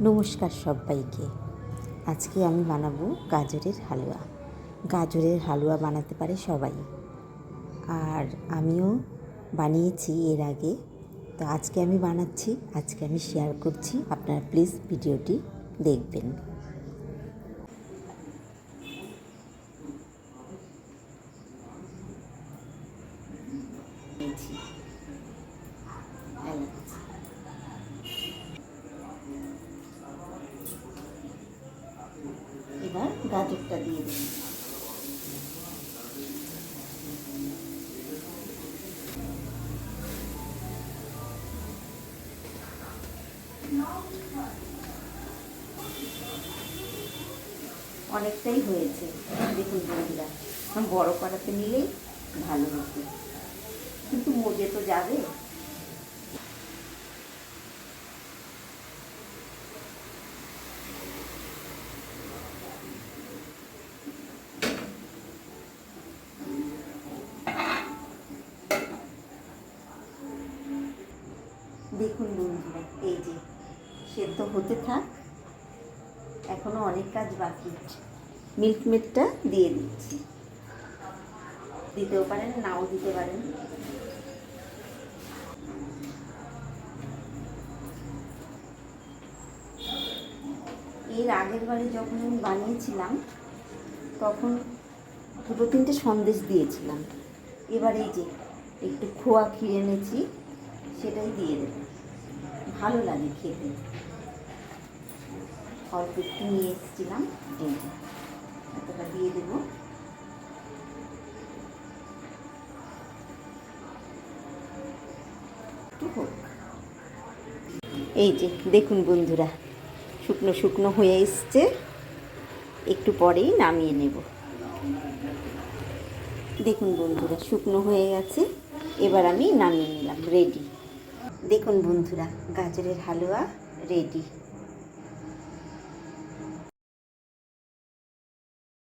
নমস্কার সবাইকে। আজকে আমি বানাবো গাজরের হালুয়া। গাজরের হালুয়া বানাতে পারে সবাই। আর আমিও বানিয়েছি এর আগে। তো আজকে আমি বানাচ্ছি, আজকে আমি শেয়ার করছি। আপনারা প্লিজ ভিডিওটি দেখবেন। এলাচ এবার গাজরটা দিয়ে দিন। অনেকটাই হয়েছে। দেখুন বন্ধুরা বড় করাতে নিলেই ভালো হতো। কিন্তু মজে তো যাবে। দেখুন বন্ধুরা, এই যে, সেদ্ধ হতে থাক, এখনও অনেক কাজ বাকি মিল্ক মেডটা দিয়ে দিচ্ছি। দিতেও পারেন, নাও দিতে পারেন। এর আগের বারে যখন আমি বানিয়েছিলাম, তখন দুটো তিনটে সন্দেশ দিয়েছিলাম। এবার যে, একটু খোয়া ক্ষীর এনেছি, সেটাই দিয়ে দেবো। ভালো লাগে খেতে। অল্প একটু নিয়ে এসেছিলাম, এই এতটা দিয়ে দেবো। এই যে, দেখুন বন্ধুরা, শুকনো শুকনো হয়ে এসছে। একটু পরেই নামিয়ে নেব। দেখুন বন্ধুরা, শুকনো হয়ে গেছে। এবার আমি নামিয়ে নিলাম রেডি দেখুন বন্ধুরা গাজরের হালুয়া রেডি